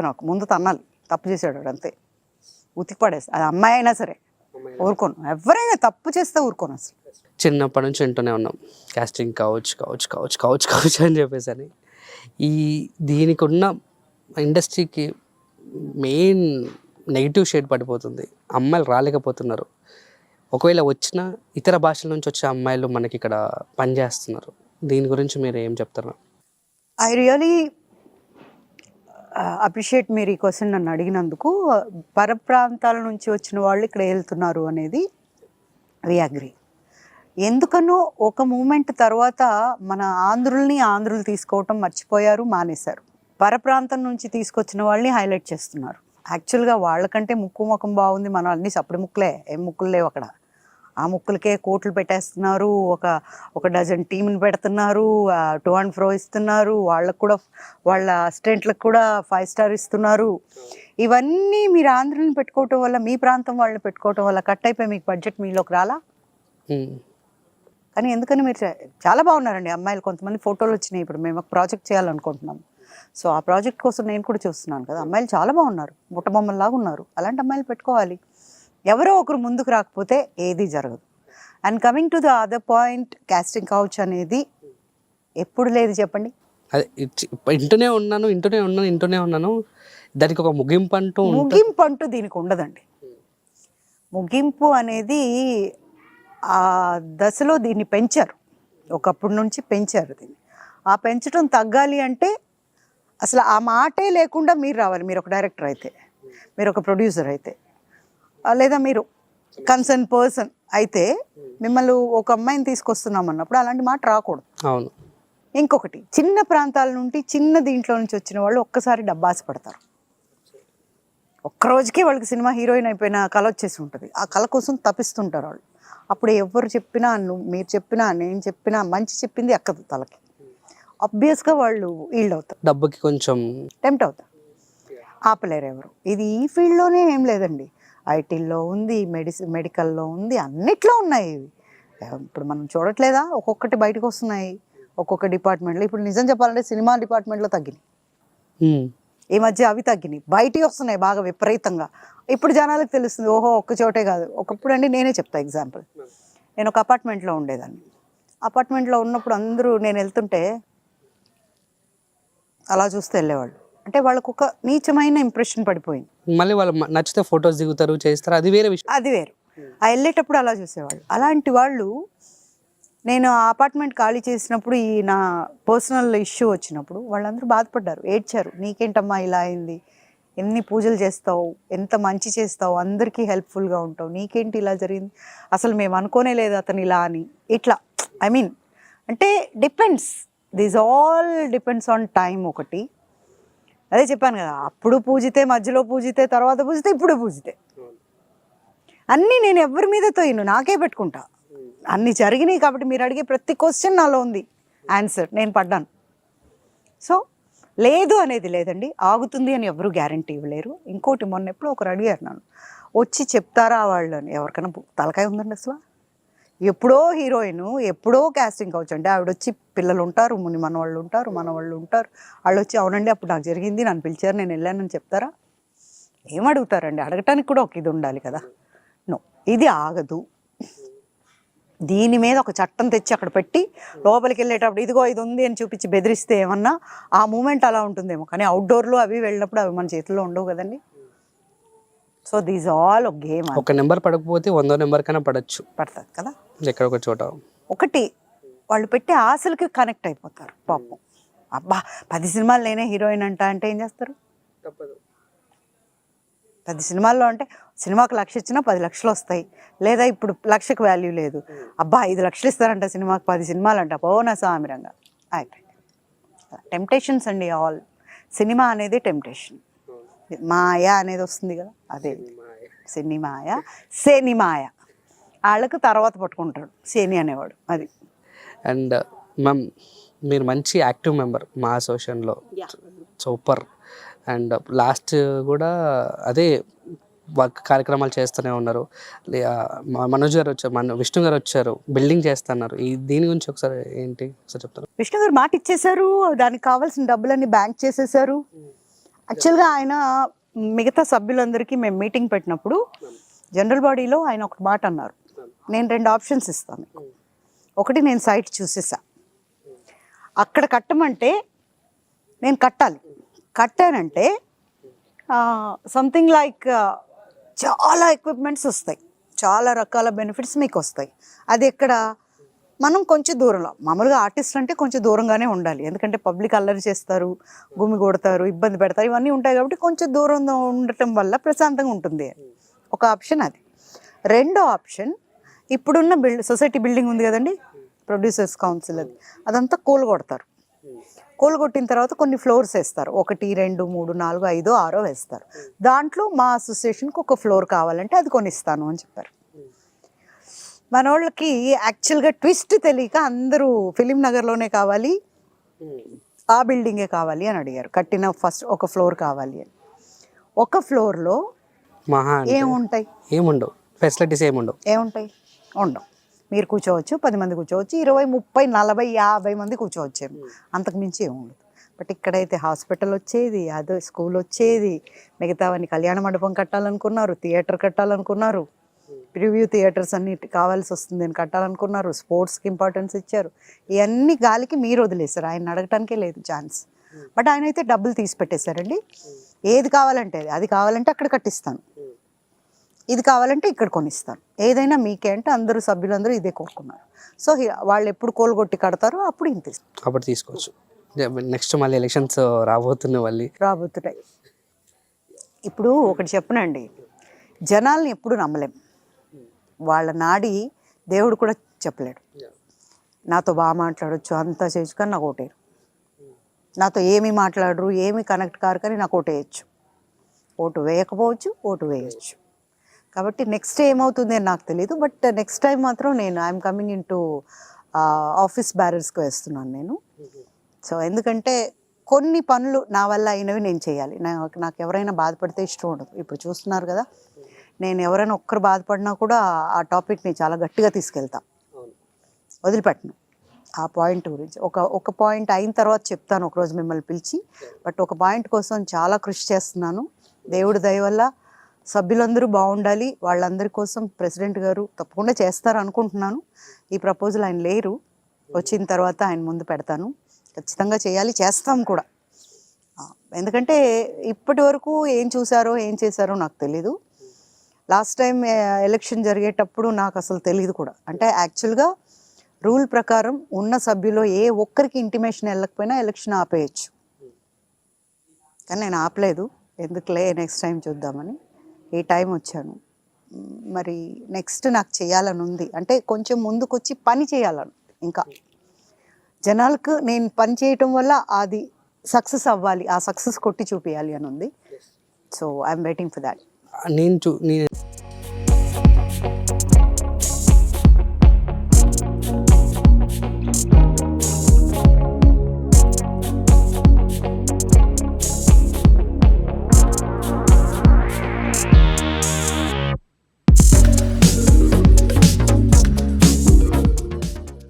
నాకు ముందు తన్నాలి. తప్పు చేసాడు వాడు అంతే. ఉతికి పడేసి అది అమ్మాయి అయినా సరే ఊరుకోను. ఎవరైనా తప్పు చేస్తే ఊరుకోను అసలు. చిన్నప్పటి నుంచి వింటూనే ఉన్నాం. కాస్టింగ్ కావచ్చు కావచ్చు కావచ్చు కావచ్చు కావచ్చు అని చెప్పేసి అని ఈ దీనికి ఉన్న ఇండస్ట్రీకి మెయిన్ నెగిటివ్ షేడ్ పడిపోతుంది. అమ్మాయిలు రాలేకపోతున్నారు. ఒకవేళ వచ్చిన ఇతర భాషల నుంచి వచ్చే అమ్మాయిలు మనకి ఇక్కడ పనిచేస్తున్నారు. దీని గురించి మీరు ఏం చెప్తారు? ఐ రియలీ అప్రిషియేట్ మీరు ఈ క్వశ్చన్ నన్ను అడిగినందుకు పరప్రాంతాల నుంచి వచ్చిన వాళ్ళు ఇక్కడ వెళ్తున్నారు అనేది వి అగ్రీ. ఎందుకనో ఒక మూమెంట్ తర్వాత మన ఆంధ్రుల్ని ఆంధ్రులు తీసుకోవటం మర్చిపోయారు మానేశారు. పరప్రాంతం నుంచి తీసుకొచ్చిన వాళ్ళని హైలైట్ చేస్తున్నారు. యాక్చువల్గా వాళ్ళకంటే ముక్కు ముఖం బాగుంది మనం అన్ని సప్పుడు ముక్కులే ఏం ముక్కులు లేవు అక్కడ. ఆ ముక్కులకే కోట్లు పెట్టేస్తున్నారు. ఒక ఒక డజన్ టీంని పెడుతున్నారు. టూ అండ్ ఫ్రో ఇస్తున్నారు. వాళ్ళకు కూడా వాళ్ళ అసిస్టెంట్లకు కూడా ఫైవ్ స్టార్ ఇస్తున్నారు. ఇవన్నీ మీరు ఆంధ్రులను పెట్టుకోవటం వల్ల మీ ప్రాంతం వాళ్ళని పెట్టుకోవటం వల్ల కట్ అయిపోయి మీకు బడ్జెట్ మీలోకి రాలా? కానీ ఎందుకని మీరు చాలా బాగున్నారండి అమ్మాయిలు. కొంతమంది ఫోటోలు వచ్చినాయి ఇప్పుడు. మేము ఒక ప్రాజెక్ట్ చేయాలనుకుంటున్నాం. సో ఆ ప్రాజెక్ట్ కోసం నేను కూడా చూస్తున్నాను కదా. అమ్మాయిలు చాలా బాగున్నారు. బుట్టబొమ్మల్లాగా ఉన్నారు. అలాంటి అమ్మాయిలు పెట్టుకోవాలి. ఎవరో ఒకరు ముందుకు రాకపోతే ఏది జరగదు. And coming to the other point casting couch అనేది ఎప్పుడు లేదు చెప్పండి? అదే ఇచ్చి- ఇంటూనే ఉన్నాను ఇంటూనే ఉన్నాను ఇంటూనే ఉన్నాను. దానికి ఒక ముగింపు అంటూ ముగింపు అంటూ దీనికి ఉండదండి. ముగింపు అనేది ఆ దశలో దీన్ని పెంచారు. ఒకప్పటి నుంచి పెంచారు దీన్ని. ఆ పెంచడం తగ్గాలి అంటే అసలు ఆ మాటే లేకుండా మీరు రావాలి. మీరు ఒక డైరెక్టర్ అయితే మీరు ఒక ప్రొడ్యూసర్ అయితే. లేదా మీరు కన్సర్న్ పర్సన్ అయితే మిమ్మల్ని ఒక అమ్మాయిని తీసుకొస్తున్నాం అన్నప్పుడు అలాంటి మాట రాకూడదు. అవును. ఇంకొకటి చిన్న ప్రాంతాల నుండి చిన్న దీంట్లో నుంచి వచ్చిన వాళ్ళు ఒక్కసారి డబ్బాసి పడతారు. ఒక్క రోజుకే వాళ్ళకి సినిమా హీరోయిన్ అయిపోయిన కళ వచ్చేసి ఉంటుంది. ఆ కళ కోసం తపిస్తుంటారు వాళ్ళు. అప్పుడు ఎవరు చెప్పినా నువ్వు మీరు చెప్పినా నేను చెప్పినా మంచి చెప్పింది ఎక్కదు తలకి. ఆబ్వియస్గా వాళ్ళు ఈల్డ్ అవుతారు డబ్బుకి కొంచెం టెంప్ట్ అవుతారు. ఆపలేరు ఎవరు. ఇది ఈ ఫీల్డ్లోనే ఏం లేదండి. ఐటీల్లో ఉంది మెడిసి మెడికల్లో ఉంది అన్నిట్లో ఉన్నాయి ఇవి. ఇప్పుడు మనం చూడట్లేదా? ఒక్కొక్కటి బయటకు వస్తున్నాయి ఒక్కొక్క డిపార్ట్మెంట్లో ఇప్పుడు నిజం చెప్పాలంటే సినిమా డిపార్ట్మెంట్లో తగ్గినాయి. ఈ మధ్య అవి తగ్గినాయి. బయటికి వస్తున్నాయి బాగా విపరీతంగా. ఇప్పుడు జనాలకు తెలుస్తుంది ఓహో ఒక్క చోటే కాదు. ఒకప్పుడు అండి నేనే చెప్తా ఎగ్జాంపుల్. నేను ఒక అపార్ట్మెంట్లో ఉండేదాన్ని. అపార్ట్మెంట్లో ఉన్నప్పుడు అందరూ నేను వెళ్తుంటే అలా చూస్తే వెళ్ళేవాళ్ళు. అంటే వాళ్ళకు ఒక నీచమైన ఇంప్రెషన్ పడిపోయింది. మళ్ళీ వాళ్ళు నచ్చితే ఫొటోస్ దిగుతారు చేస్తారు. అది వేరే విషయం. అది వేరు. ఆ వెళ్ళేటప్పుడు అలా చూసేవాళ్ళు. అలాంటి వాళ్ళు నేను ఆ అపార్ట్మెంట్ ఖాళీ చేసినప్పుడు ఈ నా పర్సనల్ ఇష్యూ వచ్చినప్పుడు వాళ్ళందరూ బాధపడ్డారు. ఏడ్చారు. నీకేంటమ్మా ఇలా అయింది? ఎన్ని పూజలు చేస్తావు? ఎంత మంచి చేస్తావు? అందరికీ హెల్ప్ఫుల్గా ఉంటావు. నీకేంటి ఇలా జరిగింది? అసలు మేము అనుకోనే లేదు అతను ఇలా అని. ఇట్లా. ఐ మీన్ అంటే depends. This all depends on time ఒకటి. అదే చెప్పాను కదా అప్పుడు పూజితే మధ్యలో పూజితే తర్వాత పూజితే ఇప్పుడు పూజితే. అన్నీ నేను ఎవరి మీద తోయను నాకే పెట్టుకుంటా. అన్ని జరిగినాయి కాబట్టి మీరు అడిగే ప్రతి క్వశ్చన్ నాలో ఉంది ఆన్సర్ నేను పడ్డాను. సో లేదు అనేది లేదండి. ఆగుతుంది అని ఎవరు గ్యారంటీ ఇవ్వలేరు. ఇంకోటి మొన్న ఎప్పుడో ఒకరు అడిగారు నన్ను. వచ్చి చెప్తారా వాళ్ళు? అని. ఎవరికైనా తలకాయ ఉందండి అసలు. ఎప్పుడో హీరోయిన్ ఎప్పుడో కాస్టింగ్ కావచ్చు. అంటే ఆవిడ వచ్చి పిల్లలు ఉంటారు ముని మన వాళ్ళు ఉంటారు మన వాళ్ళు ఉంటారు వాళ్ళు వచ్చి అవునండి అప్పుడు నాకు జరిగింది నన్ను పిలిచారు నేను వెళ్ళానని చెప్తారా? ఏం అడుగుతారండి? అడగటానికి కూడా ఒక ఇది ఉండాలి కదా. నో ఇది ఆగదు. దీని మీద ఒక చట్టం తెచ్చి అక్కడ పెట్టి లోపలికి వెళ్ళేటప్పుడు ఇదిగో ఇది ఉంది అని చూపించి బెదిరిస్తే ఏమన్నా ఆ మూమెంట్ అలా ఉంటుందేమో. కానీ అవుట్డోర్లో అవి వెళ్ళినప్పుడు అవి మన చేతుల్లో ఉండవు కదండి. సో దీస్ ఆల్ ఒక గేమ్ ఒక నెంబర్ పడకపోతే వందో నెంబర్ కన్నా పడచ్చు. పడుతుంది కదా. ఎక్కడ ఒక చోట. ఒకటి వాళ్ళు పెట్టే ఆశలకి కనెక్ట్ అయిపోతారు పాపం. అబ్బా పది సినిమాలు నేనే హీరోయిన్ అంట అంటే ఏం చేస్తారు? పది సినిమాల్లో అంటే సినిమాకి లక్ష ఇచ్చినా పది లక్షలు వస్తాయి. లేదా ఇప్పుడు లక్షకు వాల్యూ లేదు. అబ్బా ఐదు లక్షలు ఇస్తారంట సినిమాకి పది సినిమాలు అంట. పోనా సామిరంగా. అయిపోయింది. టెంప్టేషన్స్ అండి ఆల్ సినిమా అనేది టెంప్టేషన్ మాయ అనేది వస్తుంది కదా అదే. సినిమాయ. శనిమాయ వాళ్ళకు తర్వాత పట్టుకుంటాడు శని అనేవాడు అది. అండ్ మ్యామ్ మీరు మంచి యాక్టివ్ మెంబర్ మా అసోసియేషన్లో. సూపర్. అండ్ లాస్ట్ కూడా అదే వర్క్ కార్యక్రమాలు చేస్తూనే ఉన్నారు. మనోజ్ గారు వచ్చారు మన విష్ణు గారు వచ్చారు బిల్డింగ్ చేస్తున్నారు. ఈ దీని గురించి ఒకసారి ఏంటి ఒకసారి చెప్తారు? విష్ణు గారు మాట ఇచ్చేశారు దానికి కావాల్సిన డబ్బులన్నీ బ్యాంక్ చేసేసారు యాక్చువల్గా ఆయన మిగతా సభ్యులందరికీ మేము మీటింగ్ పెట్టినప్పుడు జనరల్ బాడీలో ఆయన ఒక మాట అన్నారు. నేను రెండు ఆప్షన్స్ ఇస్తాను. ఒకటి నేను సైట్ చూసేసా. అక్కడ కట్టమంటే నేను కట్టాలి. కట్టానంటే సంథింగ్ లైక్ చాలా ఎక్విప్మెంట్స్ వస్తాయి. చాలా రకాల బెనిఫిట్స్ మీకు వస్తాయి. అది ఎక్కడ? మనం కొంచెం దూరంలో. మామూలుగా ఆర్టిస్ట్ అంటే కొంచెం దూరంగానే ఉండాలి. ఎందుకంటే పబ్లిక్ అల్లరి చేస్తారు గుమి కొడతారు ఇబ్బంది పెడతారు. ఇవన్నీ ఉంటాయి కాబట్టి కొంచెం దూరంగా ఉండటం వల్ల ప్రశాంతంగా ఉంటుంది. ఒక ఆప్షన్ అది. రెండో ఆప్షన్ ఇప్పుడున్న బిల్డ్ సొసైటీ బిల్డింగ్ ఉంది కదండి ప్రొడ్యూసర్స్ కౌన్సిల్ అది. అదంతా కూల్ కొడతారు కూల్ కొట్టిన తర్వాత కొన్ని ఫ్లోర్స్ వేస్తారు. ఒకటి రెండు మూడు నాలుగు ఐదు ఆరో వేస్తారు. దాంట్లో మా అసోసియేషన్కి ఒక ఫ్లోర్ కావాలంటే అది కొనిస్తాను అని చెప్పారు. మన వాళ్ళకి యాక్చువల్గా ట్విస్ట్ తెలియక అందరూ ఫిలిం నగర్లోనే కావాలి ఆ బిల్డింగే కావాలి అని అడిగారు. కట్టిన ఫస్ట్ ఒక ఫ్లోర్ కావాలి అని. ఒక ఫ్లోర్లో ఏముంటాయి? ఏముండవు. ఫెసిలిటీస్ ఏముండవు. ఏముంటాయి? ఉండవు మీరు కూర్చోవచ్చు పది మంది కూర్చోవచ్చు ఇరవై ముప్పై నలభై యాభై మంది కూర్చోవచ్చేమో అంతకు మించి ఏముండదు బట్ ఇక్కడైతే హాస్పిటల్ వచ్చేది అదే స్కూల్ వచ్చేది మిగతావన్నీ కళ్యాణ మండపం కట్టాలనుకున్నారు థియేటర్ కట్టాలనుకున్నారు. ప్రివ్యూ థియేటర్స్ అన్ని కావాల్సి వస్తుంది అని కట్టాలనుకున్నారు స్పోర్ట్స్కి ఇంపార్టెన్స్ ఇచ్చారు. ఇవన్నీ గాలికి మీరు వదిలేశారు ఆయన అడగటానికే లేదు ఛాన్స్. బట్ ఆయన అయితే డబ్బులు తీసి పెట్టేశారండి. ఏది కావాలంటే అది. అది కావాలంటే అక్కడ కట్టిస్తాను. ఇది కావాలంటే ఇక్కడ కొనిస్తాను. ఏదైనా మీకే అంటే అందరూ సభ్యులందరూ ఇదే కోరుకున్నారు. సో వాళ్ళు ఎప్పుడు కోలుగొట్టి కడతారో అప్పుడు ఇంత. అప్పుడు తీసుకోవచ్చు. నెక్స్ట్ మళ్ళీ ఎలక్షన్స్ రాబోతున్నాయి మళ్ళీ. రాబోతున్నాయి. ఇప్పుడు ఒకటి చెప్పనండి. జనాల్ని ఎప్పుడు నమ్మలేం. వాళ్ళ నాడి దేవుడు కూడా చెప్పలేడు. నాతో బాగా మాట్లాడొచ్చు అంతా చేయొచ్చు కానీ నాకు ఓటేరు నాతో ఏమి మాట్లాడరు ఏమి కనెక్ట్ కారు కానీ నాకు ఓటేయచ్చు ఓటు వేయకపోవచ్చు ఓటు వేయచ్చు. కాబట్టి నెక్స్ట్ ఏమవుతుంది అని నాకు తెలియదు బట్ నెక్స్ట్ టైం మాత్రం నేను I'm coming in to office బ్యారర్స్కి వేస్తున్నాను నేను. సో ఎందుకంటే కొన్ని పనులు నా వల్ల అయినవి నేను చేయాలి. నాకు నాకు ఎవరైనా బాధపడితే ఇష్టం ఉండదు. ఇప్పుడు చూస్తున్నారు కదా నేను ఎవరైనా ఒక్కరు బాధపడినా కూడా ఆ టాపిక్ని చాలా గట్టిగా తీసుకెళ్తా. వదిలిపెట్టను. ఆ పాయింట్ గురించి. ఒక ఒక పాయింట్ అయిన తర్వాత చెప్తాను ఒకరోజు మిమ్మల్ని పిలిచి. బట్ ఒక పాయింట్ కోసం చాలా కృషి చేస్తున్నాను. దేవుడి దయ వల్ల సభ్యులందరూ బాగుండాలి. వాళ్ళందరి కోసం ప్రెసిడెంట్ గారు తప్పకుండా చేస్తారు అనుకుంటున్నాను. ఈ ప్రపోజల్ ఆయన లేరు. వచ్చిన తర్వాత ఆయన ముందు పెడతాను. ఖచ్చితంగా చేయాలి. చేస్తాం కూడా. ఎందుకంటే ఇప్పటి వరకు ఏం చూసారో ఏం చేశారో నాకు తెలీదు. లాస్ట్ టైం ఎలక్షన్ జరిగేటప్పుడు నాకు అసలు తెలియదు కూడా. అంటే యాక్చువల్గా రూల్ ప్రకారం ఉన్న సభ్యులో ఏ ఒక్కరికి ఇంటిమేషన్ వెళ్ళకపోయినా ఎలక్షన్ ఆపేయచ్చు. కానీ నేను ఆపలేదు. ఎందుకులే నెక్స్ట్ టైం చూద్దామని. ఈ టైం వచ్చాను. మరి నెక్స్ట్ నాకు చేయాలని ఉంది అంటే కొంచెం ముందుకు వచ్చి పని చేయాలని ఇంకా. జనాలకు నేను పని చేయటం వల్ల అది సక్సెస్ అవ్వాలి ఆ సక్సెస్ కొట్టి చూపించాలి అని ఉంది so I'm waiting for that. నేను చూ నేను